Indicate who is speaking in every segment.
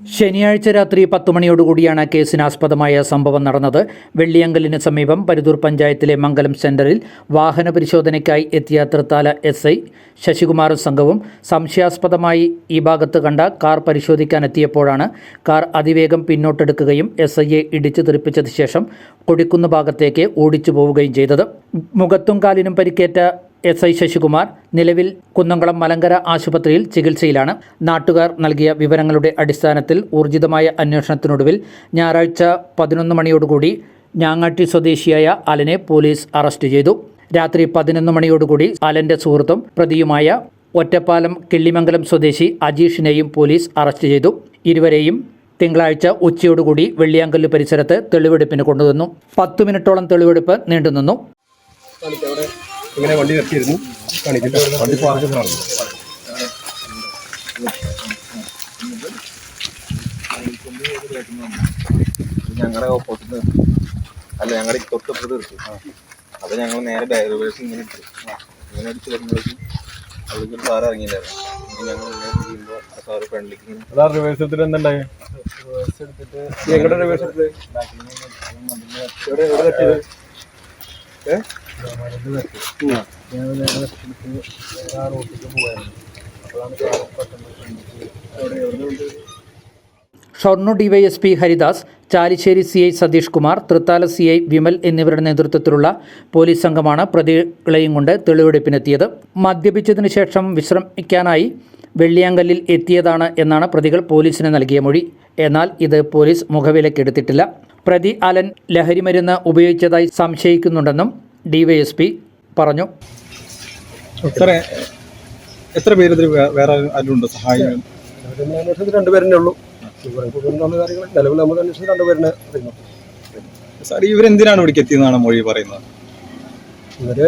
Speaker 1: ശനിയാഴ്ച രാത്രി പത്തു മണിയോടുകൂടിയാണ് കേസിനാസ്പദമായ സംഭവം നടന്നത്. വെള്ളിയങ്കലിന് സമീപം പരുതൂർ പഞ്ചായത്തിലെ മംഗലം സെന്ററിൽ വാഹന പരിശോധനയ്ക്കായി എത്തിയ തൃത്താല എസ് ഐ ശശികുമാറും സംഘവും സംശയാസ്പദമായി ഈ ഭാഗത്ത് കണ്ട കാർ പരിശോധിക്കാനെത്തിയപ്പോഴാണ് കാർ അതിവേഗം പിന്നോട്ടെടുക്കുകയും എസ് ഐയെ ഇടിച്ചു തെറിപ്പിച്ചതിന് ശേഷം കൊടിക്കുന്ന് ഭാഗത്തേക്ക് ഓടിച്ചു പോവുകയും ചെയ്തത്. മുഖത്തും കാലിനും പരിക്കേറ്റ എസ് ഐ ശശികുമാർ നിലവിൽ കുന്നംകുളം മലങ്കര ആശുപത്രിയിൽ ചികിത്സയിലാണ്. നാട്ടുകാർ നൽകിയ വിവരങ്ങളുടെ അടിസ്ഥാനത്തിൽ ഊർജിതമായ അന്വേഷണത്തിനൊടുവിൽ ഞായറാഴ്ച പതിനൊന്ന് മണിയോടുകൂടി ഞാങ്ങാട്ടി സ്വദേശിയായ അലനെ പോലീസ് അറസ്റ്റ് ചെയ്തു. രാത്രി പതിനൊന്ന് മണിയോടുകൂടി അലന്റെ സുഹൃത്തും പ്രതിയുമായ ഒറ്റപ്പാലം കിള്ളിമംഗലം സ്വദേശി അജീഷിനെയും പോലീസ് അറസ്റ്റ് ചെയ്തു. ഇരുവരെയും തിങ്കളാഴ്ച ഉച്ചയോടുകൂടി വെള്ളിയാങ്കല്ല് പരിസരത്ത് തെളിവെടുപ്പിന് കൊണ്ടുവന്നു. പത്തു മിനിറ്റോളം തെളിവെടുപ്പ് നീണ്ടുനിന്നു.
Speaker 2: ഇങ്ങനെ വണ്ടി നിർത്തിയിരുന്നു. കാണിക്കട്ടെ. വണ്ടി പാർക്ക് നടന്നു
Speaker 3: ഞങ്ങളുടെ ഓപ്പോസിറ്റ് അല്ല ഞങ്ങളുടെ തൊട്ടപ്പുറത്ത് നിർത്തി. അപ്പൊ ഞങ്ങൾ നേരെ റിവേഴ്സ് ഇങ്ങനെ ഇട്ടു. ഇങ്ങനെ അടിച്ച് വരുമ്പോഴേക്കും അവിടേക്ക് ഒരു സാറ് ഇറങ്ങിയില്ലായിരുന്നു. ഞങ്ങൾ ഇങ്ങനെ ചെയ്യുമ്പോൾ ആ സാറ് ഫ്രണ്ടിലേക്ക് ഇങ്ങനെ
Speaker 2: അതാ റിവേഴ്സ് എടുത്തിട്ട് എന്തുണ്ടായി?
Speaker 3: റിവേഴ്സ് എടുത്തിട്ട്
Speaker 2: എങ്ങോട്ട് റിവേഴ്സ് എടുത്തത്? എവിടെ എവിടെ തട്ടിയത്? ഏ
Speaker 1: Shoranur DYSP Haridas Chalissery C I Satheesh Kumar Thrithala C I Vimal എന്നിവരുടെ നേതൃത്വത്തിലുള്ള പോലീസ് സംഘമാണ് പ്രതികളെയും കൊണ്ട് തെളിവെടുപ്പിനെത്തിയത്. മദ്യപിച്ചതിനു ശേഷം വിശ്രമിക്കാനായി വെള്ളിയാങ്കല്ലിൽ എത്തിയതാണ് എന്നാണ് പ്രതികൾ പോലീസിന് നൽകിയ മൊഴി. എന്നാൽ ഇത് പോലീസ് മുഖവിലക്കെടുത്തിട്ടില്ല പ്രതി അലൻ ലഹരിമരുന്ന് ഉപയോഗിച്ചതായി സംശയിക്കുന്നുണ്ടെന്നും ഡിവൈഎസ്പി പറഞ്ഞു.
Speaker 2: എത്ര എത്ര പേര് ഇതിൽ വേറെ ആരുണ്ട് സഹായം
Speaker 4: അന്വേഷണത്തിൽ രണ്ടുപേരെ ഉള്ളൂ. കൂടുതലുള്ള കാര്യങ്ങൾ. നിലവിൽ നമ്മൾ അന്വേഷണത്തിൽ രണ്ടുപേരെ അറിയുന്നു
Speaker 2: സാർ ഇവരെന്തിനാണ് ഇവിടേക്ക് എത്തിയെന്നാണ് മൊഴി പറയുന്നത്?
Speaker 4: ഇവർ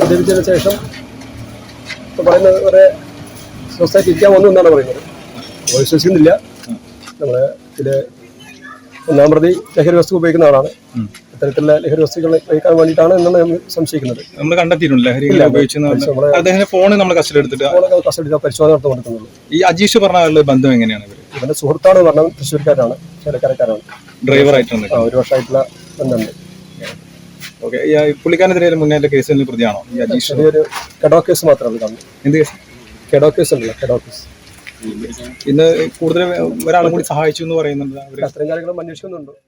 Speaker 4: മദ്യപിച്ചതിന് ശേഷം പറയുന്നത് ഇവരെ സ്വസ്ഥ ഇരിക്കാൻ വന്നു എന്നാണ് പറയുന്നത്. വിശ്വസിക്കുന്നില്ല. നമ്മളെ ഇതിൽ ഒന്നാം പ്രതി ലഹരി വസ്തു ഉപയോഗിക്കുന്ന ആളാണ്. ഇത്തരത്തിലുള്ള ലഹരി വസ്തുക്കൾ ഉപയോഗിക്കാൻ വേണ്ടിയിട്ടാണ് എന്നാണ് നമ്മൾ സംശയിക്കുന്നത്.
Speaker 2: നമ്മൾ കണ്ടെത്തിയിട്ടുണ്ട് ലഹരി അദ്ദേഹത്തിന്റെ ഫോൺ നമ്മൾ കസ്റ്റഡി എടുത്തിട്ട്
Speaker 4: കസ്റ്റഡി പരിശോധന നടത്തുകൊണ്ടിരിക്കുന്നുള്ളൂ
Speaker 2: ഈ അജീഷ് പറഞ്ഞ ബന്ധം എങ്ങനെയാണ്
Speaker 4: ഇവന്റെ സുഹൃത്താണ് പറഞ്ഞത് തൃശ്ശൂർക്കാരാണ് ചേലക്കരക്കാരാണ്.
Speaker 2: ഡ്രൈവർ ആയിട്ടുണ്ട്
Speaker 4: ഒരു വർഷമായിട്ടുള്ള ബന്ധമുണ്ട്.
Speaker 2: ഓക്കെ പുള്ളിക്കാരനെതിരെ മുന്നേ കേസിൽ പ്രതിയാണോ ഈ അജീഷ്?
Speaker 4: ഒരു കെഡോ കേസ് മാത്രമേ കാണുന്നത്
Speaker 2: എന്ത് കേസ്?
Speaker 4: കെഡോ കേസ് ഉണ്ടല്ലോ കെഡോ കേസ്.
Speaker 2: ഇന്ന് കൂടുതൽ ഒരാളും കൂടി സഹായിച്ചു എന്ന് പറയുന്നുണ്ട്.
Speaker 4: അത്രയും കാര്യങ്ങളും അന്വേഷിക്കുന്നുണ്ട്.